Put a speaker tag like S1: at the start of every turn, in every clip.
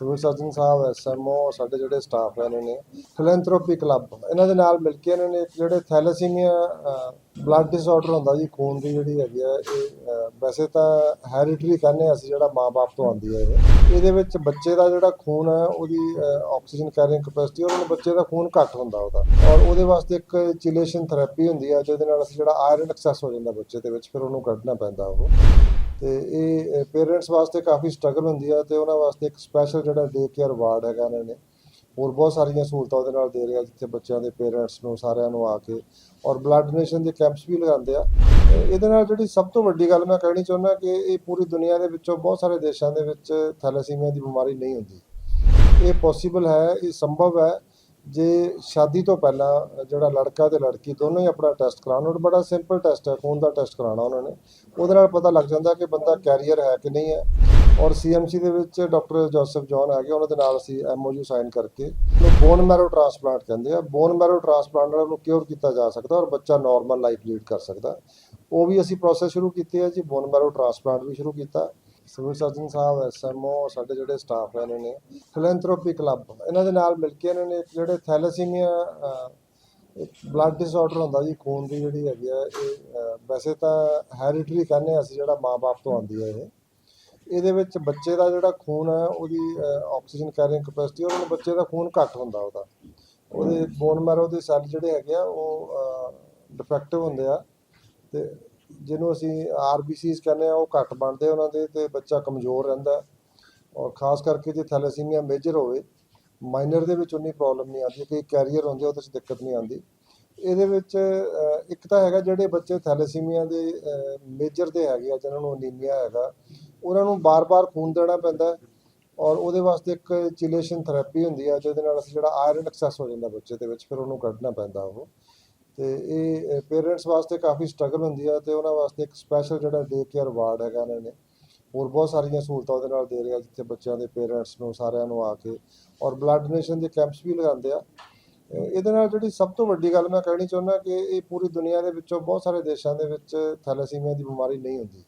S1: Civil surgeon ਸਾਹਿਬ SMO ਸਾਡੇ ਜਿਹੜੇ staff ਹੈ ਇਹਨਾਂ ਨੇ ਫਿਲੈਂਥਰੋਪੀ ਕਲੱਬ ਇਹਨਾਂ ਦੇ ਨਾਲ ਮਿਲ ਕੇ ਇਹਨਾਂ ਨੇ ਇੱਕ ਜਿਹੜੇ ਥੈਲੇਸੀਮੀਆ ਬਲੱਡ ਡਿਸਆਰਡਰ ਹੁੰਦਾ ਜੀ, ਖੂਨ ਦੀ ਜਿਹੜੀ ਹੈਗੀ ਆ, ਇਹ ਵੈਸੇ ਤਾਂ ਹੈਰੀਟਰੀ ਕਹਿੰਦੇ ਹਾਂ ਅਸੀਂ, ਜਿਹੜਾ ਮਾਂ-ਬਾਪ ਤੋਂ ਆਉਂਦੀ ਹੈ ਇਹ। ਇਹਦੇ ਵਿੱਚ ਬੱਚੇ ਦਾ ਜਿਹੜਾ ਖੂਨ ਹੈ, ਉਹਦੀ ਆਕਸੀਜਨ ਕੈਰੀਇੰਗ ਕੈਪੈਸਿਟੀ ਉਹਨਾਂ ਬੱਚੇ ਦਾ ਖੂਨ ਘੱਟ ਹੁੰਦਾ ਉਹਦਾ। ਔਰ ਉਹਦੇ ਵਾਸਤੇ ਇੱਕ ਚਿਲੇਸ਼ਨ ਥੈਰੇਪੀ ਹੁੰਦੀ ਹੈ ਜਿਹਦੇ ਨਾਲ ਅਸੀਂ ਜਿਹੜਾ ਆਇਰਨ ਐਕਸੈਸ ਹੋ ਜਾਂਦਾ ਬੱਚੇ ਦੇ ਵਿੱਚ, ਫਿਰ ਉਹਨੂੰ ਕੱਢਣਾ ਪੈਂਦਾ ਉਹ। ਤੇ ਇਹ ਪੇਰੈਂਟਸ ਵਾਸਤੇ ਕਾਫੀ ਸਟਰਗਲ ਹੁੰਦੀ ਆ ਤੇ ਉਹਨਾਂ ਵਾਸਤੇ ਇੱਕ ਸਪੈਸ਼ਲ ਜਿਹੜਾ ਡੇ ਕੇਅਰ ਵਾਰਡ ਹੈਗਾ ਇਹਨਾਂ ਨੇ, ਹੋਰ ਬਹੁਤ ਸਾਰੀਆਂ ਸਹੂਲਤਾਂ ਉਹਦੇ ਨਾਲ ਦੇ ਰਿਹਾ ਜਿੱਥੇ ਬੱਚਿਆਂ ਦੇ ਪੇਰੈਂਟਸ ਨੂੰ, ਸਾਰਿਆਂ ਨੂੰ ਆ ਕੇ, ਔਰ ਬਲੱਡ ਡੋਨੇਸ਼ਨ ਦੇ ਕੈਂਪਸ ਵੀ ਲਗਾਉਂਦੇ ਆ। ਇਹਦੇ ਨਾਲ ਜਿਹੜੀ ਸਭ ਤੋਂ ਵੱਡੀ ਗੱਲ ਮੈਂ ਕਹਿਣੀ ਚਾਹੁੰਦਾ ਕਿ ਇਹ ਪੂਰੀ ਦੁਨੀਆ ਦੇ ਵਿੱਚੋਂ ਬਹੁਤ ਸਾਰੇ ਦੇਸ਼ਾਂ ਦੇ ਵਿੱਚ ਥੈਲੇਸੀਮੀਆ ਦੀ ਬਿਮਾਰੀ ਨਹੀਂ ਹੁੰਦੀ। ਇਹ ਪੋਸੀਬਲ ਹੈ, ਇਹ ਸੰਭਵ ਹੈ ਜੇ ਸ਼ਾਦੀ ਤੋਂ ਪਹਿਲਾਂ ਜਿਹੜਾ ਲੜਕਾ ਤੇ ਲੜਕੀ ਦੋਨੋਂ ਹੀ ਆਪਣਾ ਟੈਸਟ ਕਰਾਉਣ ਉਹ ਬੜਾ ਸਿੰਪਲ ਟੈਸਟ ਹੈ, ਖੂਨ ਦਾ ਟੈਸਟ ਕਰਾਉਣਾ ਉਹਨਾਂ ਨੇ। ਉਹਦੇ ਨਾਲ ਪਤਾ ਲੱਗ ਜਾਂਦਾ ਕਿ ਬੰਦਾ ਕੈਰੀਅਰ ਹੈ ਕਿ ਨਹੀਂ ਹੈ। ਔਰ ਸੀਐਮਸੀ ਦੇ ਵਿੱਚ ਡਾਕਟਰ ਜੋਸਫ ਜੌਨ ਹੈਗੇ ਉਹਨਾਂ ਦੇ ਨਾਲ ਅਸੀਂ ਐਮਓਯੂ ਸਾਈਨ ਕਰਕੇ ਉਹਨੂੰ ਬੋਨ ਮੈਰੋ ਟ੍ਰਾਂਸਪਲਾਂਟ ਕਹਿੰਦੇ ਆ। ਬੋਨ ਮੈਰੋ ਟ੍ਰਾਂਸਪਲਾਂਟ ਨਾਲ ਉਹਨੂੰ ਕਿਉਰ ਕੀਤਾ ਜਾ ਸਕਦਾ ਔਰ ਬੱਚਾ ਨਾਰਮਲ ਲਾਈਫ ਲੀਡ ਕਰ ਸਕਦਾ। ਉਹ ਵੀ ਅਸੀਂ ਪ੍ਰੋਸੈਸ ਸ਼ੁਰੂ ਕੀਤੀ ਹੈ ਜੀ ਬੋਨ ਮੈਰੋ ਟ੍ਰਾਂਸਪਲਾਂਟ ਵੀ ਸ਼ੁਰੂ ਕੀਤਾ। ਸਿਵਲ ਸਰਜਨ ਸਾਹਿਬ ਐਸਐਮਓ ਸਾਡੇ ਜਿਹੜੇ ਸਟਾਫ ਹੈ ਇਹਨਾਂ ਨੇ ਫਿਲੈਂਥਰੋਪੀ ਕਲੱਬ ਇਹਨਾਂ ਦੇ ਨਾਲ ਮਿਲ ਕੇ ਇਹਨਾਂ ਨੇ ਇੱਕ ਜਿਹੜੇ ਥੈਲੇਸੀਮੀਆ ਬਲੱਡ ਡਿਸਆਰਡਰ ਹੁੰਦਾ ਜੀ, ਖੂਨ ਦੀ ਜਿਹੜੀ ਹੈਗੀ ਆ, ਇਹ ਵੈਸੇ ਤਾਂ ਹੈਰੀਟਰੀ ਕਹਿੰਦੇ ਹਾਂ ਅਸੀਂ ਜਿਹੜਾ ਮਾਂ-ਬਾਪ ਤੋਂ ਆਉਂਦੀ ਹੈ ਇਹ। ਇਹਦੇ ਵਿੱਚ ਬੱਚੇ ਦਾ ਜਿਹੜਾ ਖੂਨ ਹੈ ਉਹਦੀ ਆਕਸੀਜਨ ਕੈਰੀਇੰਗ ਕਪੈਸਿਟੀ ਉਹਨਾਂ ਬੱਚੇ ਦਾ ਖੂਨ ਘੱਟ ਹੁੰਦਾ ਉਹਦਾ। ਉਹਦੇ ਬੋਨ ਮੈਰੋ ਦੇ ਸੈੱਲ ਜਿਹੜੇ ਹੈਗੇ ਆ, ਉਹ ਡਿਫੈਕਟਿਵ ਹੁੰਦੇ ਆ। ਤੇ ਜਿਹਨੂੰ ਅਸੀਂ ਆਰਬੀਸੀਸ ਕਹਿੰਦੇ ਆ, ਉਹ ਘੱਟ ਬਣਦੇ ਉਹਨਾਂ ਦੇ ਤੇ ਬੱਚਾ ਕਮਜ਼ੋਰ ਰਹਿੰਦਾ ਔਰ ਖਾਸ ਕਰਕੇ ਜੇ ਥੈਲੇਸੀਮੀਆ ਮੇਜਰ ਹੋਵੇ, ਮਾਈਨਰ ਦੇ ਵਿੱਚ ਉਨੀ ਪ੍ਰੋਬਲਮ ਨਹੀਂ ਆਉਂਦੀ ਕਿ ਕੈਰੀਅਰ ਹੁੰਦੇ ਉਹਦੇ 'ਚ ਦਿੱਕਤ ਨਹੀਂ ਆਉਂਦੀ। ਇਹਦੇ ਵਿੱਚ ਇੱਕ ਤਾਂ ਹੈਗਾ ਜਿਹੜੇ ਬੱਚੇ ਥੈਲੇਸੀਮੀਆ ਦੇ ਮੇਜਰ ਦੇ ਹੈਗੇ ਆ, ਜਿਹਨਾਂ ਨੂੰ ਅਨੀਮੀਆ ਹੈਗਾ, ਉਹਨਾਂ ਨੂੰ ਬਾਰ-ਬਾਰ ਖੂਨ ਦੇਣਾ ਪੈਂਦਾ ਔਰ ਉਹਦੇ ਵਾਸਤੇ ਇੱਕ ਚਿਲੇਸ਼ਨ ਥੈਰੇਪੀ ਹੁੰਦੀ ਆ, ਜਿਹਦੇ ਨਾਲ ਅਸੀਂ ਜਿਹੜਾ ਆਇਰਨ ਐਕਸੈਸ ਹੋ ਜਾਂਦਾ ਬੱਚੇ ਦੇ ਵਿੱਚ, ਫਿਰ ਉਹਨੂੰ ਕੱਢਣਾ ਪੈਂਦਾ ਉਹ। ਤੇ ਇਹ ਪੇਰੈਂਟਸ ਵਾਸਤੇ ਕਾਫੀ ਸਟਰਗਲ ਹੁੰਦੀ ਆ ਤੇ ਉਹਨਾਂ ਵਾਸਤੇ ਇੱਕ ਸਪੈਸ਼ਲ ਜਿਹੜਾ ਡੇ ਕੇਅਰ ਵਾਰਡ ਹੈਗਾ ਇਹਨਾਂ ਨੇ, ਹੋਰ ਬਹੁਤ ਸਾਰੀਆਂ ਸਹੂਲਤਾਂ ਉਹਦੇ ਨਾਲ ਦੇ ਰਿਹਾ ਜਿੱਥੇ ਬੱਚਿਆਂ ਦੇ ਪੇਰੈਂਟਸ ਨੂੰ, ਸਾਰਿਆਂ ਨੂੰ ਆ ਕੇ, ਔਰ ਬਲੱਡ ਡੋਨੇਸ਼ਨ ਦੇ ਕੈਂਪਸ ਵੀ ਲਗਾਉਂਦੇ ਆ। ਇਹਦੇ ਨਾਲ ਜਿਹੜੀ ਸਭ ਤੋਂ ਵੱਡੀ ਗੱਲ ਮੈਂ ਕਹਿਣੀ ਚਾਹੁੰਦਾ ਕਿ ਇਹ ਪੂਰੀ ਦੁਨੀਆ ਦੇ ਵਿੱਚੋਂ ਬਹੁਤ ਸਾਰੇ ਦੇਸ਼ਾਂ ਦੇ ਵਿੱਚ ਥੈਲੇਸੀਮੀਆ ਦੀ ਬਿਮਾਰੀ ਨਹੀਂ ਹੁੰਦੀ।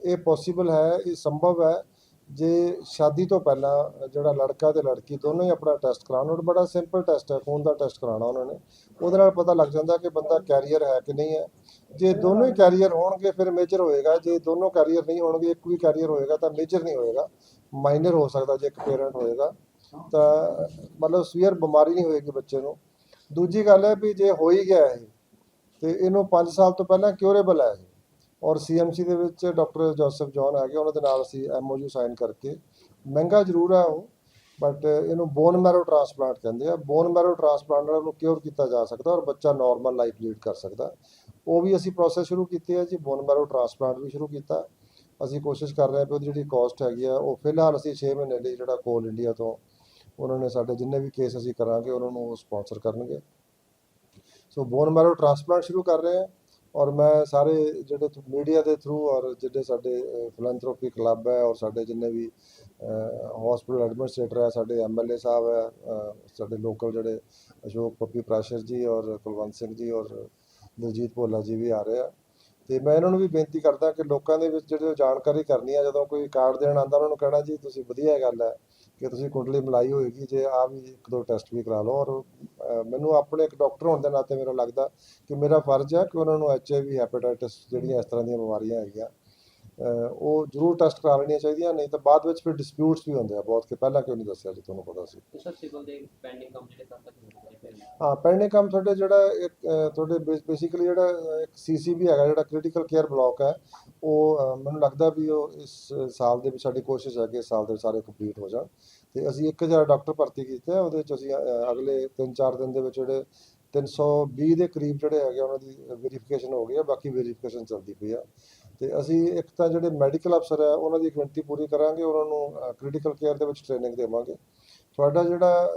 S1: ਇਹ ਪੋਸੀਬਲ ਹੈ, ਇਹ ਸੰਭਵ ਹੈ ਜੇ ਸ਼ਾਦੀ ਤੋਂ ਪਹਿਲਾਂ ਜਿਹੜਾ ਲੜਕਾ ਤੇ ਲੜਕੀ ਦੋਨੋਂ ਹੀ ਆਪਣਾ ਟੈਸਟ ਕਰਾਉਣ ਉਹ ਬੜਾ ਸਿੰਪਲ ਟੈਸਟ ਹੈ, ਖੂਨ ਦਾ ਟੈਸਟ ਕਰਾਉਣਾ ਉਹਨਾਂ ਨੇ। ਉਹਦੇ ਨਾਲ ਪਤਾ ਲੱਗ ਜਾਂਦਾ ਕਿ ਬੰਦਾ ਕੈਰੀਅਰ ਹੈ ਕਿ ਨਹੀਂ ਹੈ। ਜੇ ਦੋਨੋਂ ਹੀ ਕੈਰੀਅਰ ਹੋਣਗੇ, ਫਿਰ ਮੇਜਰ ਹੋਏਗਾ। ਜੇ ਦੋਨੋਂ ਕੈਰੀਅਰ ਨਹੀਂ ਹੋਣਗੇ, ਇੱਕ ਵੀ ਕੈਰੀਅਰ ਹੋਏਗਾ, ਤਾਂ ਮੇਜਰ ਨਹੀਂ ਹੋਏਗਾ। ਮਾਈਨਰ ਹੋ ਸਕਦਾ ਜੇ ਇੱਕ ਪੇਰੈਂਟ ਹੋਏਗਾ। ਤਾਂ ਮਤਲਬ ਸਵੀਅਰ ਬਿਮਾਰੀ ਨਹੀਂ ਹੋਏਗੀ ਬੱਚੇ ਨੂੰ। ਦੂਜੀ ਗੱਲ ਹੈ ਵੀ ਜੇ ਹੋ ਹੀ ਗਿਆ ਇਹ, ਤੇ ਇਹਨੂੰ 5 ਸਾਲ ਤੋਂ ਪਹਿਲਾਂ ਕਿਉਰੇਬਲ ਹੈ ਇਹ। ਔਰ ਸੀਐਮਸੀ ਦੇ ਵਿੱਚ ਡਾਕਟਰ ਜੋਸਫ ਜੌਨ ਹੈਗੇ, ਉਹਨਾਂ ਦੇ ਨਾਲ ਅਸੀਂ ਐਮਓਯੂ ਸਾਈਨ ਕਰਕੇ, ਮਹਿੰਗਾ ਜ਼ਰੂਰ ਹੈ ਉਹ ਬਟ ਇਹਨੂੰ ਬੋਨ ਮੈਰੋ ਟ੍ਰਾਂਸਪਲਾਂਟ ਕਹਿੰਦੇ ਆ। ਬੋਨ ਮੈਰੋ ਟ੍ਰਾਂਸਪਲਾਂਟ ਨਾਲ ਉਹਨੂੰ ਕਿਉਰ ਕੀਤਾ ਜਾ ਸਕਦਾ ਔਰ ਬੱਚਾ ਨਾਰਮਲ ਲਾਈਫ ਲੀਡ ਕਰ ਸਕਦਾ। ਉਹ ਵੀ ਅਸੀਂ ਪ੍ਰੋਸੈਸ ਸ਼ੁਰੂ ਕੀਤੀ ਹੈ ਜੀ ਬੋਨ ਮੈਰੋ ਟ੍ਰਾਂਸਪਲਾਂਟ ਵੀ ਸ਼ੁਰੂ ਕੀਤਾ। ਅਸੀਂ ਕੋਸ਼ਿਸ਼ ਕਰ ਰਹੇ ਹਾਂ ਕਿ ਉਹਦੀ ਜਿਹੜੀ ਕਾਸਟ ਹੈਗੀ ਆ, ਉਹ ਫਿਲਹਾਲ ਅਸੀਂ 6 ਮਹੀਨੇ ਲਈ ਜਿਹੜਾ ਕੋਲ ਇੰਡੀਆ ਤੋਂ ਉਹਨਾਂ ਨੇ ਸਾਡੇ ਜਿੰਨੇ ਵੀ ਕੇਸ ਅਸੀਂ ਕਰਾਂਗੇ, ਉਹਨਾਂ ਨੂੰ ਉਹ ਸਪਾਂਸਰ ਕਰਨਗੇ। ਸੋ ਬੋਨ ਮੈਰੋ ਟ੍ਰਾਂਸਪਲਾਂਟ ਸ਼ੁਰੂ ਕਰ ਰਹੇ ਹਾਂ। ਔਰ ਮੈਂ ਸਾਰੇ ਜਿਹੜੇ ਮੀਡੀਆ ਦੇ ਥਰੂ ਔਰ ਜਿਹੜੇ ਸਾਡੇ ਫਿਲੈਂਥਰੋਪੀ ਕਲੱਬ ਹੈ ਔਰ ਸਾਡੇ ਜਿੰਨੇ ਵੀ ਹਸਪੀਟਲ ਐਡਮਿਨਿਸਟ੍ਰੇਟਰ ਹੈ, ਸਾਡੇ ਐਮਐਲਏ ਸਾਹਿਬ ਹੈ ਸਾਡੇ ਲੋਕਲ ਜਿਹੜੇ ਅਸ਼ੋਕ ਪੱਪੀ ਪ੍ਰਾਸ਼ਰ ਜੀ ਔਰ ਕੁਲਵੰਤ ਸਿੰਘ ਜੀ ਔਰ ਦਲਜੀਤ ਭੋਲਾ ਜੀ ਵੀ ਆ ਰਹੇ ਆ। ਤੇ ਮੈਂ ਇਹਨਾਂ ਨੂੰ ਵੀ ਬੇਨਤੀ ਕਰਦਾ ਕਿ ਲੋਕਾਂ ਦੇ ਵਿੱਚ ਜਿਹੜੇ ਜਾਣਕਾਰੀ ਕਰਨੀ ਆ, ਜਦੋਂ ਕੋਈ ਕਾਰਡ ਦੇਣ ਆਉਂਦਾ, ਉਹਨਾਂ ਨੂੰ ਕਹਿਣਾ, ਜੀ, ਤੁਸੀਂ ਵਧੀਆ ਗੱਲ ਹੈ। ਕਿ ਤੁਸੀਂ ਕੁੰਡਲੀ ਮਲਾਈ ਹੋਏਗੀ, ਜੇ ਆ ਵੀ ਇੱਕ ਦੋ ਟੈਸਟ ਵੀ ਕਰਾ ਲਓ। ਔਰ ਮੈਨੂੰ ਆਪਣੇ ਇੱਕ ਡਾਕਟਰ ਹੋਣ ਦੇ ਨਾਤੇ ਮੇਰਾ ਲੱਗਦਾ ਕਿ ਮੇਰਾ ਫਰਜ਼ ਹੈ ਕਿ ਉਹਨਾਂ ਨੂੰ ਐਚਆਈਵੀ ਹੈਪੇਟਾਈਟਿਸ ਜਿਹੜੀਆਂ ਇਸ ਤਰ੍ਹਾਂ ਦੀਆਂ ਬਿਮਾਰੀਆਂ ਹੈਗੀਆਂ ਉਹ ਜ਼ਰੂਰ ਟੈਸਟ ਕਰਾ ਲੈਣੀਆਂ ਚਾਹੀਦੀਆਂ ਨਹੀਂ ਤਾਂ ਬਾਅਦ ਵਿੱਚ ਫਿਰ ਡਿਸਪਿਊਟਸ ਵੀ ਹੁੰਦੇ ਆ ਬਹੁਤ ਕਿ ਪਹਿਲਾਂ ਕਿਉਂ ਨਹੀਂ ਦੱਸਿਆ ਜੀ ਤੁਹਾਨੂੰ ਪਤਾ ਸੀ।
S2: ਸਰ ਸਿਵਲ ਦੇ ਪੈਂਡਿੰਗ ਕੰਮ ਜਿਹੜੇ ਤੱਕ
S1: ਹਾਂ ਪਹਿਲੇ ਕੰਮ ਤੁਹਾਡੇ ਜਿਹੜਾ ਇੱਕ ਤੁਹਾਡੇ ਬੇਸਿਕਲੀ ਜਿਹੜਾ ਇੱਕ ਸੀਸੀਬੀ ਹੈਗਾ ਜਿਹੜਾ ਕ੍ਰਿਟੀਕਲ ਕੇਅਰ ਬਲਾਕ ਹੈ ਉਹ ਮੈਨੂੰ ਲੱਗਦਾ ਵੀ ਉਹ ਇਸ ਸਾਲ ਦੇ ਵਿੱਚ ਸਾਡੀ ਕੋਸ਼ਿਸ਼ ਹੈ ਕਿ ਇਸ ਸਾਲ ਦੇ ਸਾਰੇ ਕੰਪਲੀਟ ਹੋ ਜਾਣ। ਤੇ ਅਸੀਂ 1000 ਡਾਕਟਰ ਭਰਤੀ ਕੀਤੇ ਆ ਉਹਦੇ ਵਿੱਚ ਅਸੀਂ ਅਗਲੇ 3-4 ਦਿਨ ਦੇ ਵਿੱਚ ਜਿਹੜੇ 320 ਦੇ ਕਰੀਬ ਜਿਹੜੇ ਹੈਗੇ ਉਹਨਾਂ ਦੀ ਵੈਰੀਫਿਕੇਸ਼ਨ ਹੋ ਗਈ ਆ ਬਾਕੀ ਵੈਰੀਫਿਕੇਸ਼ਨ ਚੱਲਦੀ ਪਈ ਆ। ਤੇ ਅਸੀਂ ਇੱਕ ਤਾਂ ਜਿਹੜੇ ਮੈਡੀਕਲ ਅਫਸਰ ਹੈ ਉਹਨਾਂ ਦੀ ਗਿਣਤੀ ਪੂਰੀ ਕਰਾਂਗੇ ਉਹਨਾਂ ਨੂੰ ਕ੍ਰਿਟੀਕਲ ਕੇਅਰ ਦੇ ਵਿੱਚ ਟ੍ਰੇਨਿੰਗ ਦੇਵਾਂਗੇ। ਤੁਹਾਡਾ ਜਿਹੜਾ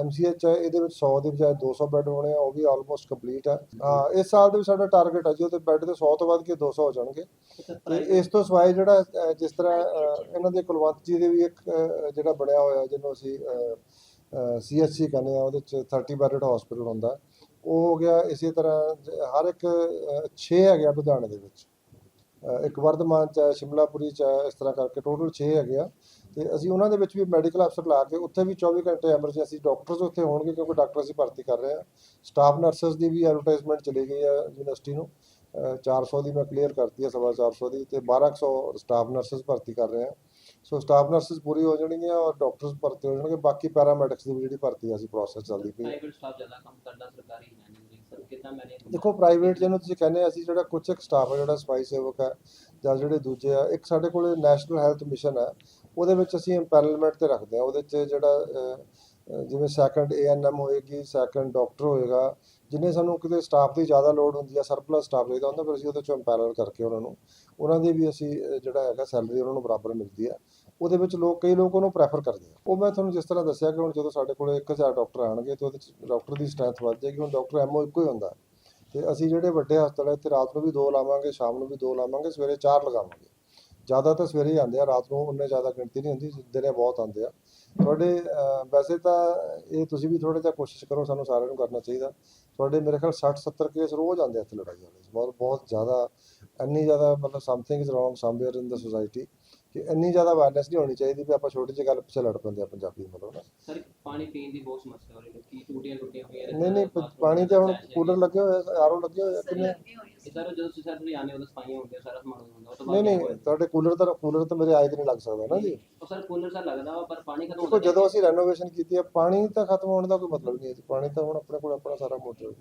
S1: ਐਮਸੀਐਚ ਹੈ ਇਹਦੇ ਵਿੱਚ 100 ਦੀ ਬਜਾਏ 200 ਬੈੱਡ ਹੋਣੇ ਆ ਉਹ ਵੀ ਆਲਮੋਸਟ ਕੰਪਲੀਟ ਹੈ ਇਸ ਸਾਲ ਦੇ ਵਿੱਚ ਸਾਡਾ ਟਾਰਗੇਟ ਹੈ ਜੀ ਉਹਦੇ ਬੈੱਡ ਤੇ 100 ਤੋਂ ਵੱਧ ਕੇ 200 ਹੋ ਜਾਣਗੇ। ਤੇ ਇਸ ਤੋਂ ਸਿਵਾਏ ਜਿਹੜਾ ਜਿਸ ਤਰ੍ਹਾਂ ਇਹਨਾਂ ਦੇ ਕੁਲਵੰਤ ਜੀ ਦੇ ਵੀ ਇੱਕ ਜਿਹੜਾ ਬਣਿਆ ਹੋਇਆ ਜਿਹਨੂੰ ਅਸੀਂ ਸੀਐਚਸੀ ਕਹਿੰਦੇ ਆ ਉਹਦੇ ਚ 30 ਬੈੱਡਡ ਹਸਪੀਟਲ ਹੁੰਦਾ। ਉਹ ਹੋ ਗਿਆ ਇਸੇ ਤਰ੍ਹਾਂ ਹਰ ਇੱਕ 6 ਹੈਗੇ ਆ ਲੁਧਿਆਣੇ ਦੇ ਵਿੱਚ। ਇੱਕ ਵਰਧਮਾਨ ਚ ਸ਼ਿਮਲਾਪੁਰੀ ਚ ਹੈ, ਇਸ ਤਰ੍ਹਾਂ ਕਰਕੇ ਟੋਟਲ 6 ਹੈਗੇ ਆ। ਤੇ ਅਸੀਂ ਉਹਨਾਂ ਦੇ ਵਿੱਚ ਵੀ ਮੈਡੀਕਲ ਅਫਸਰ ਲਾ ਕੇ ਉੱਥੇ ਵੀ 24 ਘੰਟੇ ਐਮਰਜੈਂਸੀ ਡਾਕਟਰਸ ਉੱਥੇ ਹੋਣਗੇ ਕਿਉਂਕਿ ਡਾਕਟਰ ਅਸੀਂ ਭਰਤੀ ਕਰ ਰਹੇ ਹਾਂ ਸਟਾਫ ਨਰਸਸ ਦੀ ਵੀ ਐਡਵਰਟਾਈਜ਼ਮੈਂਟ ਚਲੀ ਗਈ ਆ ਯੂਨੀਵਰਸਿਟੀ ਨੂੰ। ਅਹ 400 ਦੀ ਮੈਂ ਕਲੀਅਰ ਕਰਤੀ ਹੈ ਸਵਾ 400 ਦੀ ਤੇ 1200 ਸਟਾਫ ਨਰਸਸ ਭਰਤੀ ਕਰ ਰਹੇ ਹਾਂ ਸੋ ਸਟਾਫ ਨਰਸਸ ਪੂਰੀ ਹੋ ਜਾਣਗੀਆਂ ਔਰ ਡਾਕਟਰਸ ਭਰਤੀ ਹੋ ਜਾਣਗੇ। ਬਾਕੀ ਪੈਰਾਮੈਡਿਕਸ ਦੀ ਵੀ ਜਿਹੜੀ ਭਰਤੀ ਹੈ ਅਸੀਂ ਪ੍ਰੋਸੈਸ ਚੱਲਦੀ ਪਈ
S2: ਪ੍ਰਾਈਵੇਟ ਸਟਾਫ ਜ਼ਿਆਦਾ ਕੰਮ ਕਰਦਾ, ਸਰਕਾਰੀ ਹੈ ਨਹੀਂ ਮੈਨੇਜ
S1: ਦੇਖੋ ਪ੍ਰਾਈਵੇਟ ਜਿਹਨੂੰ ਤੁਸੀਂ ਕਹਿੰਦੇ ਆ, ਅਸੀਂ ਜਿਹੜਾ ਕੁਝ ਇੱਕ ਸਟਾਫ ਹੈ ਜਿਹੜਾ ਸਫ਼ਾਈ ਸੇਵਕ ਹੈ ਜਾਂ ਜਿਹੜੇ ਦੂਜੇ ਆ ਇੱਕ ਸਾਡੇ ਕੋਲ ਨੈਸ਼ਨਲ ਹੈਲਥ ਮਿਸ਼ਨ ਹੈ ਉਹਦੇ ਵਿੱਚ ਅਸੀਂ ਇੰਪੈਨਲਮੈਂਟ ਤੇ ਰੱਖਦੇ ਆ। ਉਹਦੇ 'ਚ ਜਿਹੜਾ ਅਹ, ਅਹ, ਜਿਵੇਂ ਸੈਕੰਡ ਏਐਨਐਮ ਹੋਏਗੀ ਸੈਕੰਡ ਡਾਕਟਰ ਹੋਏਗਾ ਜਿੰਨੇ ਸਾਨੂੰ ਕਿਤੇ ਸਟਾਫ ਦੀ ਜ਼ਿਆਦਾ ਲੋਡ ਹੁੰਦੀ ਆ ਸਰਪਲਸ ਸਟਾਫ ਚਾਹੀਦਾ ਹੁੰਦਾ ਫਿਰ ਅਸੀਂ ਉਹਦੇ 'ਚੋਂ ਇੰਪੈਨਲ ਕਰਕੇ ਉਹਨਾਂ ਨੂੰ ਉਹਨਾਂ ਦੀ ਵੀ ਅਸੀਂ ਅਹ, ਜਿਹੜਾ ਹੈਗਾ ਸੈਲਰੀ ਉਹਨਾਂ ਨੂੰ ਬਰਾਬਰ ਮਿਲਦੀ ਹੈ ਉਹਦੇ ਵਿੱਚ ਲੋਕ, ਕਈ ਲੋਕ ਉਹਨੂੰ ਪ੍ਰੈਫਰ ਕਰਦੇ ਆ। ਉਹ ਮੈਂ ਤੁਹਾਨੂੰ ਜਿਸ ਤਰ੍ਹਾਂ ਦੱਸਿਆ ਕਿ ਹੁਣ ਜਦੋਂ ਸਾਡੇ ਕੋਲ 1000 ਡਾਕਟਰ ਆਣਗੇ ਤੇ ਉਹਦੇ 'ਚ ਡਾਕਟਰ ਦੀ ਸਟਰੈਂਥ ਵੱਧ ਜਾਏਗੀ, ਹੁਣ ਡਾਕਟਰ ਐਮਓ ਇੱਕੋ ਹੀ ਹੁੰਦਾ। ਤੇ ਅਸੀਂ ਜਿਹੜੇ ਵੱਡੇ ਹਸਪਤਾਲ ਇੱਥੇ ਰਾਤ ਨੂੰ ਵੀ ਦੋ ਲਾਵਾਂਗੇ, ਸ਼ਾਮ ਨੂੰ ਵੀ ਦੋ ਲਾਵਾਂਗੇ, ਸਵੇਰੇ ਚਾਰ ਲਗਾਵਾਂਗੇ। ਜ਼ਿਆਦਾ ਤਾਂ ਸਵੇਰੇ ਹੀ ਆਉਂਦੇ ਆ, ਰਾਤ ਨੂੰ ਉਹਨੇ ਜ਼ਿਆਦਾ ਗਿਣਤੀ ਨਹੀਂ ਹੁੰਦੀ, ਦਿਨੇ ਬਹੁਤ ਆਉਂਦੇ ਆ। ਤੁਹਾਡੇ ਵੈਸੇ ਤਾਂ ਇਹ ਤੁਸੀਂ ਵੀ ਥੋੜਾ ਜਿਹਾ ਕੋਸ਼ਿਸ਼ ਕਰੋ, ਸਾਨੂੰ ਸਾਰਿਆਂ ਨੂੰ ਕਰਨਾ ਚਾਹੀਦਾ। ਤੁਹਾਡੇ ਮੇਰੇ ਖਿਆਲ 60 70 ਕੇਸ ਰੋਜ਼ ਆਉਂਦੇ ਆ ਇੱਥੇ ਲੜਾਈ ਵਾਲੇ। ਬਹੁਤ ਬਹੁਤ ਜ਼ਿਆਦਾ, ਇੰਨੀ ਜ਼ਿਆਦਾ ਮਤਲਬ something is wrong somewhere in the society ਕਿ ਇੰਨੀ ਜ਼ਿਆਦਾ ਅਵੇਅਰਨੈਸ ਨਹੀਂ ਹੋਣੀ ਚਾਹੀਦੀ ਵੀ ਆਪਾਂ ਛੋਟੀ ਜਿਹੀ ਗੱਲ ਪਿੱਛੇ ਲੜ ਪੈਂਦੇ ਆ ਪੰਜਾਬੀ ਮਤਲਬ ਨਾ।
S2: ਸਰ ਪਾਣੀ ਪੀਣ ਦੀ ਬਹੁਤ ਸਮੱਸਿਆ ਹੋ ਰਹੀ ਹੈ ਕੀ ਟੂਟੀਆਂ ਟੁੱਟੀਆਂ ਹੋਈਆਂ
S1: ਨਹੀਂ ਨਹੀਂ ਪ- ਪਾਣੀ ਤਾਂ ਹੁਣ ਕੂਲਰ ਲੱਗੇ ਹੋਏ ਆ ਆਰਓ ਲੱਗੇ ਹੋਏ ਆ ਕਿੰਨੇ?
S2: ਇਹ ਸਰ ਜਦੋਂ ਤੁਸੀਂ ਸਰ ਤੁਸੀਂ ਆਨੇ ਉਦੋਂ ਸਫਾਈਆਂ ਹੁੰਦੀਆਂ ਸਾਰਾ ਸਮਾਨ ਹੁੰਦਾ ਉਹ ਤੋਂ
S1: ਨਹੀਂ ਨਹੀਂ ਤੁਹਾਡੇ ਕੂਲਰ ਤਾਂ ਕੂਲਰ ਤਾਂ ਮੇਰੇ ਆਏ ਤੇ ਨਹੀਂ ਲੱਗ ਸਕਦਾ ਨਾ ਜੀ।
S2: ਉਹ ਸਰ ਕੂਲਰ ਸਰ ਲੱਗਦਾ ਵਾ ਪਰ ਪਾਣੀ ਖਤਮ
S1: ਦੇਖੋ ਜਦੋਂ ਅਸੀਂ ਰੈਨੋਵੇਸ਼ਨ ਕੀਤੀ ਹੈ ਪਾਣੀ ਤਾਂ ਖਤਮ ਹੋਣ ਦਾ ਕੋਈ ਮਤਲਬ ਨਹੀਂ ਹੈ ਜੀ। ਪਾਣੀ ਤਾਂ ਹੁਣ ਆਪਣੇ ਕੋਲ ਆਪਣਾ ਸਾਰਾ ਮੋਟਰ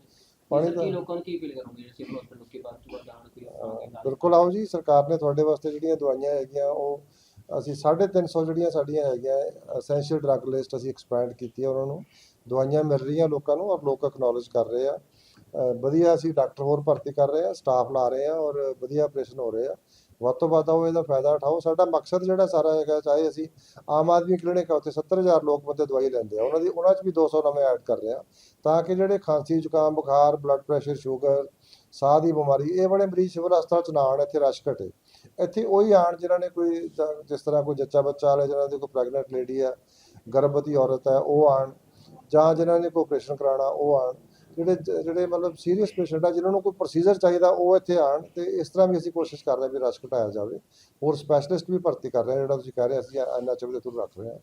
S1: ਪਾਣੀ
S2: ਪਾਣੀ
S1: ਤਾਂ
S2: ਕੀ ਲੋਕਾਂ ਨੂੰ ਕੀ ਅਪੀਲ ਕਰੋਗੇ ਜਿਹੜੇ ਸਿਵਲ ਹਸਪਤਾਲ ਕੇ ਬਾਅਦ ਚੋਂ ਜਾਣ ਕੋਈ
S1: ਅਹ, ਬਿਲਕੁਲ ਆਓ ਜੀ ਸਰਕਾਰ ਨੇ ਤੁਹਾਡੇ ਵਾਸਤੇ ਜਿਹੜੀਆਂ ਦਵਾਈਆਂ ਹੈਗੀਆਂ ਉਹ ਅਸੀਂ 350 ਜਿਹੜੀਆਂ ਸਾਡੀਆਂ ਹੈਗੀਆਂ ਐਸੈਂਸ਼ੀਅਲ ਡਰੱਗ ਲਿਸਟ ਅਸੀਂ ਐਕਸਪੈਂਡ ਕੀਤੀ ਹੈ ਉਹਨਾਂ ਨੂੰ। ਦਵਾਈਆਂ ਮਿਲ ਰਹੀਆਂ ਲੋਕਾਂ ਨੂੰ ਔਰ ਲੋਕ ਐਕਨੋਲਜ ਕਰ ਰਹੇ ਆ। ਵਧੀਆ ਅਸੀਂ ਡਾਕਟਰ ਹੋਰ ਭਰਤੀ ਕਰ ਰਹੇ ਆ ਸਟਾਫ ਲਾ ਰਹੇ ਆ ਔਰ ਵਧੀਆ ਆਪਰੇਸ਼ਨ ਹੋ ਰਹੇ ਆ। ਵੱਧ ਤੋਂ ਵੱਧ ਆਓ, ਇਹਦਾ ਫਾਇਦਾ ਉਠਾਓ। ਸਾਡਾ ਮਕਸਦ ਜਿਹੜਾ ਸਾਰਾ ਹੈਗਾ, ਚਾਹੇ ਅਸੀਂ ਆਮ ਆਦਮੀ ਕਲੀਨਿਕ ਆ, ਉੱਥੇ 70000 ਲੋਕ ਬੰਦੇ ਦਵਾਈ ਲੈਂਦੇ ਆ। ਉਹਨਾਂ ਦੀ, ਉਹਨਾਂ 'ਚ ਵੀ 200 ਨਵੇਂ ਐਡ ਕਰ ਰਹੇ ਆ। ਤਾਂ ਕਿ ਜਿਹੜੇ ਖਾਂਸੀ, ਜ਼ੁਕਾਮ, ਬੁਖਾਰ ਬਲੱਡ ਪ੍ਰੈਸ਼ਰ ਸ਼ੂਗਰ ਸਾਹ ਦੀ ਬਿਮਾਰੀ, ਇਹ ਵਾਲੇ ਮਰੀਜ਼ ਸਿਵਲ ਹਸਪਤਾਲ ਚ ਨਾ ਆਉਣ, ਇੱਥੇ ਰਸ਼ ਘਟੇ। ਇੱਥੇ ਉਹੀ ਆਣ ਜਿਨ੍ਹਾਂ ਨੇ ਕੋਈ ਜ- ਜਿਸ ਤਰ੍ਹਾਂ ਕੋਈ ਜੱਚਾ ਬੱਚਾ ਵਾਲੇ ਜਿਹਨਾਂ ਦੇ ਕੋਈ ਪ੍ਰੈਗਨੈਂਟ ਲੇਡੀ ਆ, ਗਰਭਵਤੀ ਔਰਤ ਹੈ ਉਹ ਆਣ ਜਾਂ ਜਿਨ੍ਹਾਂ ਨੇ ਕੋਈ ਆਪਰੇਸ਼ਨ ਕਰਾਉਣਾ, ਉਹ ਆਣ ਜਿਹੜੇ ਜ- ਜਿਹੜੇ ਮਤਲਬ ਸੀਰੀਅਸ ਪੇਸ਼ੈਂਟ ਆ, ਜਿਨ੍ਹਾਂ ਨੂੰ ਕੋਈ ਪ੍ਰੋਸੀਜਰ ਚਾਹੀਦਾ, ਉਹ ਇੱਥੇ ਆਣ ਤੇ ਇਸ ਤਰ੍ਹਾਂ ਵੀ ਅਸੀਂ ਕੋਸ਼ਿਸ਼ ਕਰਦੇ ਹਾਂ ਵੀ ਰਸ਼ ਘਟਾਇਆ ਜਾਵੇ। ਹੋਰ ਸਪੈਸ਼ਲਿਸਟ ਵੀ ਭਰਤੀ ਕਰ ਰਹੇ ਹਾਂ, ਜਿਹੜਾ ਤੁਸੀਂ ਕਹਿ ਰਹੇ ਅਸੀਂ ਐਨਐਚਐਮ ਦੇ ਥਰੂ ਰੱਖ ਰਹੇ ਹਾਂ।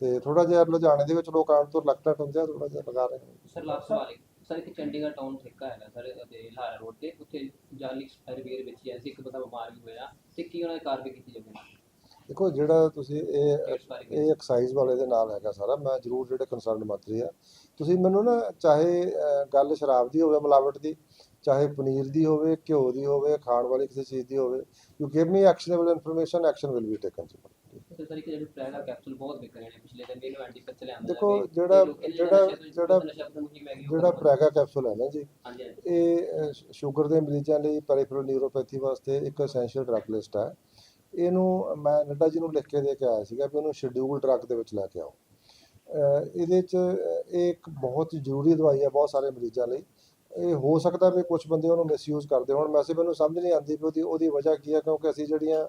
S1: ਤੇ ਥੋੜਾ ਜਿਹਾ ਲੁਧਿਆਣੇ ਦੇ ਵਿੱਚ ਲੋਕ ਆਉਣ ਤੋਂ ਰਿਲੈਕਟੈਂਟ ਹੁੰਦੇ ਆ ਥੋੜਾ ਜਿਹਾ ਲਗਾ ਰਹੇ ਹਾਂ।
S2: ਸਰ ਲਾਸਟ ਸਵਾਲ ਇੱਕ, ਸਰ, ਇੱਕ ਚੰਡੀਗੜ੍ਹ ਟਾਊਨ ਠੇਕਾ ਹੈਗਾ, ਸਰ ਤੇ ਲਾਰਾ ਰੋਡ ਤੇ, ਉੱਥੇ ਜਾਲੀ ਰਿਪੇਅਰ ਵਿੱਚ ਹੀ ਐਸੀ ਇੱਕ ਬੰਦਾ ਬਿਮਾਰ ਵੀ ਹੋਇਆ, ਤੇ ਕੀ ਉਹਨਾਂ ਦੀ ਕਾਰਵਾਈ ਕੀਤੀ ਜਾਵੇ
S1: ਦੇਖੋ ਜਿਹੜਾ ਤੁਸੀਂ ਇਹ ਇਹ ਐਕਸਾਈਜ਼ ਵਾਲੇ ਦੇ ਨਾਲ ਹੈਗਾ ਸਾਰਾ ਮੈਂ ਜ਼ਰੂਰ ਜਿਹੜੇ ਕੰਸਰਨ ਮੰਤਰੀ ਆ। ਤੁਸੀਂ ਮੈਨੂੰ ਨਾ ਚਾਹੇ ਗੱਲ ਸ਼ਰਾਬ ਦੀ ਹੋਵੇ ਮਿਲਾਵਟ ਦੀ ਚਾਹੇ ਪਨੀਰ ਦੀ ਹੋਵੇ ਘਿਓ ਦੀ ਹੋਵੇ ਖਾਣ ਵਾਲੀ ਕਿਸੇ ਚੀਜ਼ ਦੀ ਹੋਵੇ you give me actionable information action will be taken ਜੀ।
S2: ਤੇ ਸਰ ਇੱਕ ਜਿਹੜੇ ਪ੍ਰੈਗਾ ਕੈਪਸੂਲ ਬਹੁਤ ਵਿਕ ਰਹੇ ਨੇ ਪਿਛਲੇ ਦਿਨ ਮੈਨੂੰ ਐਂਟੀ ਕੱਚ ਲਿਆਂਦਾ
S1: ਦੇਖੋ, ਜਿਹੜਾ- ਜਿਹੜਾ- ਜਿਹੜਾ- ਜਿਹੜਾ ਪ੍ਰੈਗਾ ਕੈਪਸੂਲ ਹੈ ਨਾ ਜੀ
S2: ਹਾਂਜੀ ਹਾਂਜੀ।
S1: ਇਹ ਸ਼ੂਗਰ ਦੇ ਮਰੀਜ਼ਾਂ ਲਈ ਪੈਰੀਫਰਲ ਨਿਊਰੋਪੈਥੀ ਵਾਸਤੇ ਇੱਕ ਐਸੈਂਸ਼ੀਅਲ ਡਰੱਗ ਲਿਸਟ ਹੈ। ਇਹਨੂੰ ਮੈਂ ਨੱਡਾ ਜੀ ਨੂੰ ਲਿਖ ਕੇ ਦੇ ਕੇ ਆਇਆ ਸੀਗਾ ਵੀ ਉਹਨੂੰ ਸ਼ਡਿਊਲ ਡਰੱਗ ਦੇ ਵਿੱਚ ਲੈ ਕੇ ਆਓ। ਇਹਦੇ 'ਚ ਇਹ ਇੱਕ ਬਹੁਤ ਜ਼ਰੂਰੀ ਦਵਾਈ ਹੈ ਬਹੁਤ ਸਾਰੇ ਮਰੀਜ਼ਾਂ ਲਈ। ਇਹ ਹੋ ਸਕਦਾ ਵੀ ਕੁਝ ਬੰਦੇ ਉਹਨੂੰ ਮਿਸਯੂਜ਼ ਕਰਦੇ ਹੋਣ। ਵੈਸੇ ਮੈਨੂੰ ਸਮਝ ਨਹੀਂ ਆਉਂਦੀ ਵੀ ਉਹਦੀ ਉਹਦੀ ਵਜ੍ਹਾ ਕੀ ਹੈ ਕਿਉਂਕਿ ਅਸੀਂ ਜਿਹੜੀਆਂ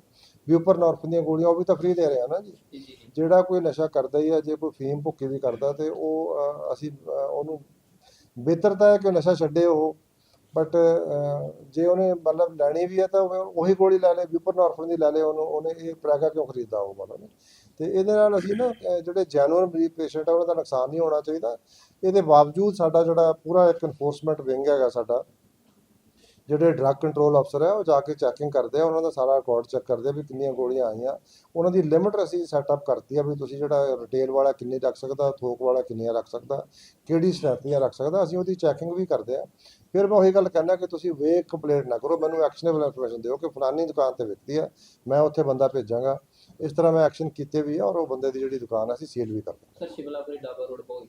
S1: ਬਿਊਪਰਨੋਰਫਿਨ ਦੀਆਂ ਗੋਲੀਆਂ ਉਹ ਵੀ ਤਾਂ ਫ੍ਰੀ ਦੇ ਰਹੇ ਹਾਂ ਨਾ ਜੀ। ਜਿਹੜਾ ਕੋਈ ਨਸ਼ਾ ਕਰਦਾ ਹੀ ਹੈ ਜੇ ਕੋਈ ਫੀਮ ਭੁੱਕੀ ਵੀ ਕਰਦਾ ਤੇ ਉਹ ਅਸੀਂ ਉਹਨੂੰ ਬਿਹਤਰ ਤਾਂ ਹੈ ਕਿ ਨਸ਼ਾ ਛੱਡੇ ਉਹ। ਬਟ ਜੇ ਉਹਨੇ ਮਤਲਬ ਲੈਣੀ ਵੀ ਹੈ ਤਾਂ ਉਹ- ਉਹੀ ਗੋਲੀ ਲੈ ਲੇ ਬਿਊਪਰਨੋਰਫਿਨ ਦੀ ਲੈ ਲੇ ਉਹਨੂੰ, ਉਹਨੇ ਇਹ ਪ੍ਰੈਗਾ ਕਿਉਂ ਖਰੀਦਦਾ ਉਹ ਮਤਲਬ ਤੇ ਇਹਦੇ ਨਾਲ ਅਸੀਂ ਨਾ ਜਿਹੜੇ ਜੈਨੂਅਨ ਮਰੀਜ਼ ਪੇਸ਼ੈਂਟ ਆ, ਉਹਨਾਂ ਦਾ ਨੁਕਸਾਨ ਨਹੀਂ ਹੋਣਾ ਚਾਹੀਦਾ। ਇਹਦੇ ਬਾਵਜੂਦ ਸਾਡਾ ਜਿਹੜਾ ਪੂਰਾ ਇੱਕ ਇਨਫੋਰਸਮੈਂਟ ਵਿੰਗ ਹੈਗਾ ਸਾਡਾ ਜਿਹੜੇ ਡਰੱਗ ਕੰਟਰੋਲ ਅਫਸਰ ਹੈ, ਉਹ ਜਾ ਕੇ ਚੈਕਿੰਗ ਕਰਦੇ ਆ, ਉਹਨਾਂ ਦਾ ਸਾਰਾ ਰਿਕਾਰਡ ਚੈੱਕ ਕਰਦੇ ਆ ਵੀ ਕਿੰਨੀਆਂ ਗੋਲੀਆਂ ਆਈਆਂ। ਉਹਨਾਂ ਦੀ ਲਿਮਿਟ ਅਸੀਂ ਸੈਟਅਪ ਕਰਤੀ ਆ ਵੀ ਤੁਸੀਂ ਜਿਹੜਾ ਰਿਟੇਲ ਵਾਲਾ ਕਿੰਨੀ ਰੱਖ ਸਕਦਾ, ਥੋਕ ਵਾਲਾ ਕਿੰਨੀਆਂ ਰੱਖ ਸਕਦਾ, ਕਿਹੜੀ ਸਟ੍ਰੈਂਥ ਰੱਖ ਸਕਦਾ, ਅਸੀਂ ਉਹਦੀ ਚੈਕਿੰਗ ਵੀ ਕਰਦੇ ਆ। ਫਿਰ ਮੈਂ ਉਹੀ ਗੱਲ ਕਹਿੰਦਾ ਕਿ ਤੁਸੀਂ ਵੇ ਕੰਪਲੇਂਟ ਨਾ ਕਰੋ, ਮੈਨੂੰ ਐਕਸ਼ਨੇਬਲ ਇਨਫੋਰਮੇਸ਼ਨ ਦਿਓ ਕਿ ਫਲਾਨੀ ਦੁਕਾਨ ਤੇ ਵਿਕਦੀ ਆ ਮੈਂ ਉੱਥੇ ਬੰਦਾ ਭੇਜਾਂਗਾ। ਇਸ ਤਰ੍ਹਾਂ ਮੈਂ ਐਕਸ਼ਨ ਕੀਤੇ ਵੀ ਆ ਔਰ ਉਹ ਬੰਦੇ ਦੀ ਜਿਹੜੀ ਦੁਕਾਨ ਆ, ਅਸੀਂ ਸੀਲ ਵੀ ਕਰਦੇ
S2: ਸਰ ਸ਼ਿਮਲਾਪੁਰੀ ਡਾਬਾ ਰੋਡ ਬਹੁਤ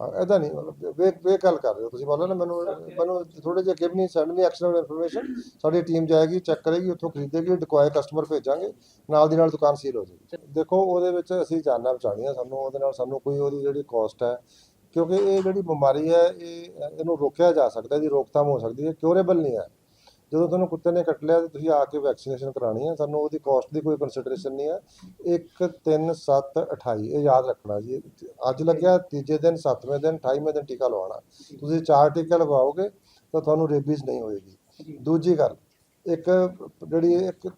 S2: ਵਿਕਦਾ
S1: ਹਾਂ ਐਦਾਂ ਨਹੀਂ, ਮਤਲਬ ਵੇ ਵੇ ਗੱਲ ਕਰ ਰਹੇ ਹੋ ਤੁਸੀਂ ਬੋਲੋ ਨਾ ਮੈਨੂੰ ਮੈਨੂੰ ਥੋੜੇ ਜਿਹਾ ਗਿਵ ਨਹੀਂ ਸੈਂਡ ਮੀ ਐਕਸ਼ਨੇਬਲ ਇਨਫੋਰਮੇਸ਼ਨ ਸਾਡੀ ਟੀਮ ਜਾਏਗੀ ਚੈੱਕ ਕਰੇਗੀ, ਉੱਥੋਂ ਖਰੀਦੇਗੀ ਡਿਕੋਏ ਕਸਟਮਰ ਭੇਜਾਂਗੇ, ਨਾਲ ਦੀ ਨਾਲ ਦੁਕਾਨ ਸੀਲ ਹੋ ਜਾਏਗੀ। ਦੇਖੋ, ਉਹਦੇ ਵਿੱਚ ਅਸੀਂ ਜਾਨਾਂ ਬਚਾਉਣੀਆਂ ਸਾਨੂੰ, ਉਹਦੇ ਨਾਲ ਸਾਨੂੰ ਕੋਈ ਉਹਦੀ ਜਿਹੜੀ ਕਾਸਟ ਹੈ, ਕਿਉਂਕਿ ਇਹ ਜਿਹੜੀ ਬਿਮਾਰੀ ਹੈ, ਇਹ, ਇਹਨੂੰ ਰੋਕਿਆ ਜਾ ਸਕਦਾ, ਇਹਦੀ ਰੋਕਥਾਮ ਹੋ ਸਕਦੀ ਹੈ ਕਿਉਰੇਬਲ ਨਹੀਂ ਹੈ। ਜਦੋਂ ਤੁਹਾਨੂੰ ਕੁੱਤੇ ਨੇ ਕੱਟ ਲਿਆ ਤੇ ਤੁਸੀਂ ਆ ਕੇ ਵੈਕਸੀਨੇਸ਼ਨ ਕਰਾਣੀ ਹੈ ਸਾਨੂੰ ਉਹਦੀ ਕਾਸਟ ਦੀ ਕੋਈ ਕੰਸੀਡਰੇਸ਼ਨ ਨਹੀਂ ਹੈ 1 3 7 28 ਇਹ ਯਾਦ ਰੱਖਣਾ ਜੀ। ਅੱਜ ਲੱਗਿਆ ਤੀਜੇ ਦਿਨ 7ਵੇਂ ਦਿਨ 28ਵੇਂ ਦਿਨ ਟੀਕਾ ਲਵਾਉਣਾ। ਤੁਸੀਂ ਚਾਰ ਟੀਕਾ ਲਵਾਓਗੇ ਤਾਂ ਤੁਹਾਨੂੰ ਰੇਬੀਜ਼ ਨਹੀਂ ਹੋਏਗੀ। ਦੂਜੀ ਗੱਲ ਇੱਕ ਜਿਹੜੀ ਇੱਕ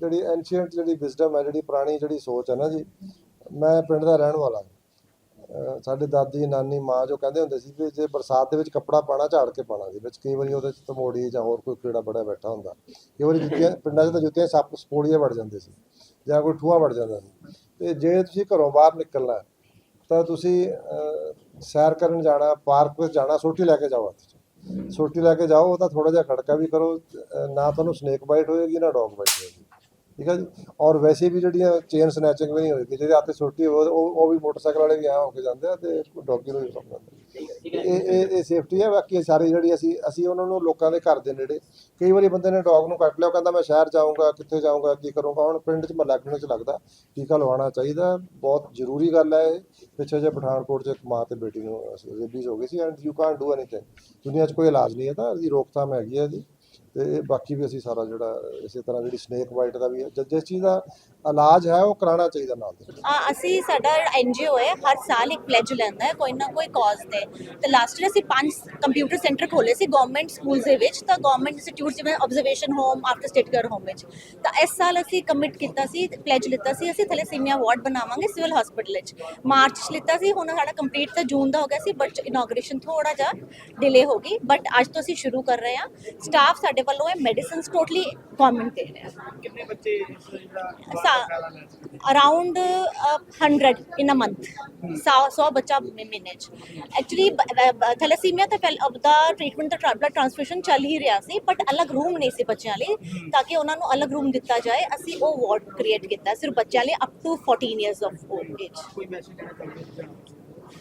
S1: ਜਿਹੜੀ ਐਂਸ਼ੀਅੰਟ ਜਿਹੜੀ ਵਿਜ਼ਡਮ ਹੈ ਜਿਹੜੀ ਪੁਰਾਣੀ ਜਿਹੜੀ ਸੋਚ ਹੈ ਨਾ ਜੀ ਮੈਂ ਪਿੰਡ ਦਾ ਰਹਿਣ ਵਾਲਾ। ਅਹ, ਸਾਡੇ ਦਾਦੀ, ਨਾਨੀ, ਮਾਂ ਜੋ ਕਹਿੰਦੇ ਹੁੰਦੇ ਸੀ ਵੀ ਜੇ ਬਰਸਾਤ ਦੇ ਵਿੱਚ ਕੱਪੜਾ ਪਾਣਾ ਝਾੜ ਕੇ ਪਾਣਾ ਜੀ ਵਿੱਚ ਕਈ ਵਾਰੀ ਉਹਦੇ ਚ ਤਮੋੜੀ ਜਾਂ ਹੋਰ ਕੋਈ ਕੀੜਾ ਬੜਾ ਬੈਠਾ ਹੁੰਦਾ। ਕਈ ਵਾਰੀ ਜੁੱਤੀਆਂ, ਪਿੰਡਾਂ 'ਚ ਤਾਂ ਜੁੱਤੀਆਂ ਸੱਪ ਸਪੋੜੀਏ ਵੜ ਜਾਂਦੇ ਸੀ ਜਾਂ ਕੋਈ ਠੂਆ ਵੜ ਜਾਂਦਾ ਸੀ। ਤੇ ਜੇ ਤੁਸੀਂ ਘਰੋਂ ਬਾਹਰ ਨਿਕਲਣਾ, ਤਾਂ ਤੁਸੀਂ ਸੈਰ ਕਰਨ ਜਾਣਾ, ਪਾਰਕ ਵਿੱਚ ਜਾਣਾ, ਸੋਟੀ ਲੈ ਕੇ ਜਾਓ ਹੱਥ 'ਚ। ਸੋਟੀ ਲੈ ਕੇ ਜਾਓ ਤਾਂ ਥੋੜਾ ਜਿਹਾ ਖੜਕਾ ਵੀ ਕਰੋ ਨਾ ਤੁਹਾਨੂੰ ਸਨੇਕ ਬਾਈਟ ਹੋਏਗੀ, ਨਾ ਡੌਗ ਬਾਈਟ ਹੋਏਗੀ। ਠੀਕ ਹੈ ਜੀ? ਔਰ ਵੈਸੇ ਵੀ ਜਿਹੜੀਆਂ ਚੇਨ ਸਨੈਚਿੰਗ ਵੀ ਨਹੀਂ ਹੱਥ 'ਚ ਸੋਟੀ ਹੋਵੇ ਉਹ ਉਹ ਵੀ ਮੋਟਰਸਾਈਕਲ ਵਾਲੇ ਵੀ ਆ ਹੋ ਕੇ ਜਾਂਦੇ ਆ ਤੇ ਡੌਗੀ ਨੂੰ ਵੀ ਸੌਂਪ ਜਾਂਦੇ ਇਹ ਇਹ ਇਹ ਸੇਫਟੀ ਹੈ ਬਾਕੀ ਸਾਰੀ ਜਿਹੜੀ ਅਸੀਂ ਅਸੀਂ ਉਹਨਾਂ ਨੂੰ ਲੋਕਾਂ ਦੇ ਘਰ ਦੇ ਨੇੜੇ ਕਈ ਵਾਰੀ ਬੰਦੇ ਨੇ ਡੌਗ ਨੂੰ ਕੱਟ ਲਿਆ ਕਹਿੰਦਾ ਮੈਂ ਸ਼ਹਿਰ ਜਾਊਂਗਾ ਕਿੱਥੇ ਜਾਊਂਗਾ ਕੀ ਕਰੂੰਗਾ ਹੁਣ ਪਿੰਡ 'ਚ ਮਹੱਲਾ ਕਲੀਨਿਕ 'ਚ ਲੱਗਦਾ ਟੀਕਾ ਲਵਾਉਣਾ ਚਾਹੀਦਾ ਬਹੁਤ ਜ਼ਰੂਰੀ ਗੱਲ ਹੈ ਇਹ। ਪਿੱਛੇ ਜੇ ਪਠਾਨਕੋਟ 'ਚ ਇੱਕ ਮਾਂ ਤੇ ਬੇਟੀ ਨੂੰ ਰੇਬੀਜ਼ ਹੋ ਗਈ ਸੀ and you can't do anything ਦੁਨੀਆ 'ਚ ਕੋਈ ਇਲਾਜ ਨਹੀਂ ਹੈ ਤਾਂ ਇਹਦੀ ਰੋਕਥਾਮ ਹੈਗੀ ਹੈ ਇਹਦੀ। ਤੇ ਬਾਕੀ ਵੀ ਅਸੀਂ ਸਾਰਾ ਜਿਹੜਾ ਇਸੇ ਤਰ੍ਹਾਂ ਜਿਹੜੀ ਸਨੇਕ ਬਾਈਟ ਦਾ ਵੀ ਜਿਸ ਚੀਜ਼ ਦਾ ਇਲਾਜ ਹੈ, ਉਹ ਕਰਾਉਣਾ ਚਾਹੀਦਾ ਨਾਲ ਦੇ
S3: ਆ, ਅਸੀਂ ਸਾਡਾ ਐਨਜੀਓ ਹੈ, ਹਰ ਸਾਲ ਇੱਕ ਪਲੇਜ ਲੈਂਦਾ ਹੈ, ਕੋਈ ਨਾ ਕੋਈ ਕਾਜ਼ ਤੇ। ਤੇ ਲਾਸਟ ਈਅਰ ਅਸੀਂ ਪੰਜ ਕੰਪਿਊਟਰ ਸੈਂਟਰ ਖੋਲੇ ਸੀ ਗਵਰਨਮੈਂਟ ਸਕੂਲਸ ਦੇ ਵਿੱਚ, ਤਾਂ ਗਵਰਨਮੈਂਟ ਇੰਸਟੀਚਿਊਟ ਜਿਵੇਂ observation home after state care home ਵਿੱਚ। ਤਾਂ ਇਸ ਸਾਲ ਅਸੀਂ ਕਮਿਟ ਕੀਤਾ ਸੀ ਪਲੇਜ ਲਿੱਤਾ ਸੀ, ਅਸੀਂ ਥੈਲੇਸੀਮੀਆ ਵਾਰਡ ਬਣਾਵਾਂਗੇ ਸਿਵਲ ਹਸਪੀਟਲ ਵਿੱਚ। ਮਾਰਚ 'ਚ ਲਿੱਤਾ ਸੀ, ਹੁਣ ਸਾਡਾ ਕੰਪਲੀਟ ਤਾਂ ਜੂਨ ਦਾ ਹੋ ਗਿਆ ਸੀ ਬਟ ਇਨੋਗ੍ਰੇਸ਼ਨ ਥੋੜਾ ਜਿਹਾ ਡਿਲੇ ਹੋ ਗਈ ਬਟ ਅੱਜ ਤੋਂ ਅਸੀਂ ਸ਼ੁਰੂ ਕਰ ਰਹੇ ਹਾਂ। ਸਟਾਫ ਸਾਡੇ ਵੱਲੋਂ ਹੈ ਮੈਡੀਸਿਨਸ ਟੋਟਲੀ ਗਵਰਨਮੈਂਟ ਦੇ ਰਿਹਾ
S4: ਕਿੰਨੇ ਬੱਚੇ
S3: ਅਰਾਊਂਡ 100 ਇਨ ਅ ਮੰਥ 100 ਬੱਚਾ ਮਹੀਨੇ ਚ। ਐਕਚੁਅਲੀ ਥੈਲੇਸੀਮੀਆ ਤਾਂ ਪਹਿਲ ਉਹਦਾ ਟ੍ਰੀਟਮੈਂਟ ਦਾ ਬਲੱਡ ਟ੍ਰਾਂਸਫਿਊਜ਼ਨ ਚੱਲ ਹੀ ਰਿਹਾ ਸੀ ਬਟ ਅਲੱਗ ਰੂਮ ਨਹੀਂ ਸੀ ਬੱਚਿਆਂ ਲਈ ਤਾਂ ਕਿ ਉਹਨਾਂ ਨੂੰ ਅਲੱਗ ਰੂਮ ਦਿੱਤਾ ਜਾਏ। ਅਸੀਂ ਉਹ ਵਾਰਡ ਕ੍ਰੀਏਟ ਕੀਤਾ ਸਿਰਫ ਬੱਚਿਆਂ ਲਈ up to 14 years of age
S4: ਕੋਈ ਮੈਸੇਜ ਦੇਣਾ ਚਾਹੁੰਦੇ ਹੋ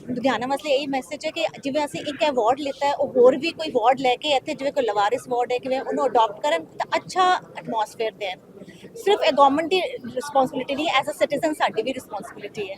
S3: ਲੁਧਿਆਣਾ ਵਾਸਤੇ ਇਹ ਮੈਸੇਜ ਹੈ ਕਿ ਜਿਵੇਂ ਅਸੀਂ ਇੱਕ ਅਵਾਰਡ ਲਿੱਤਾ ਹੈ, ਉਹ ਹੋਰ ਵੀ ਕੋਈ ਵਾਰਡ ਲੈ ਕੇ ਇੱਥੇ ਜਿਵੇਂ ਕੋਈ ਲਵਾਰਿਸ ਵਾਰਡ ਹੈ, ਕਿਵੇਂ ਉਹਨੂੰ ਅਡਾਪਟ ਕਰਨ, ਤਾਂ ਅੱਛਾ ਐਟਮੋਸਫੇਅਰ ਦੇਣ ਸਿਰਫ ਇਹ ਗਵਰਨਮੈਂਟ ਦੀ ਰਿਸਪੌਂਸਿਬਿਲਿਟੀ ਨਹੀਂ ਐਜ਼ ਅ ਸਿਟੀਜ਼ਨ ਸਾਡੀ ਵੀ ਰਿਸਪੌਂਸਿਬਿਲਿਟੀ ਹੈ।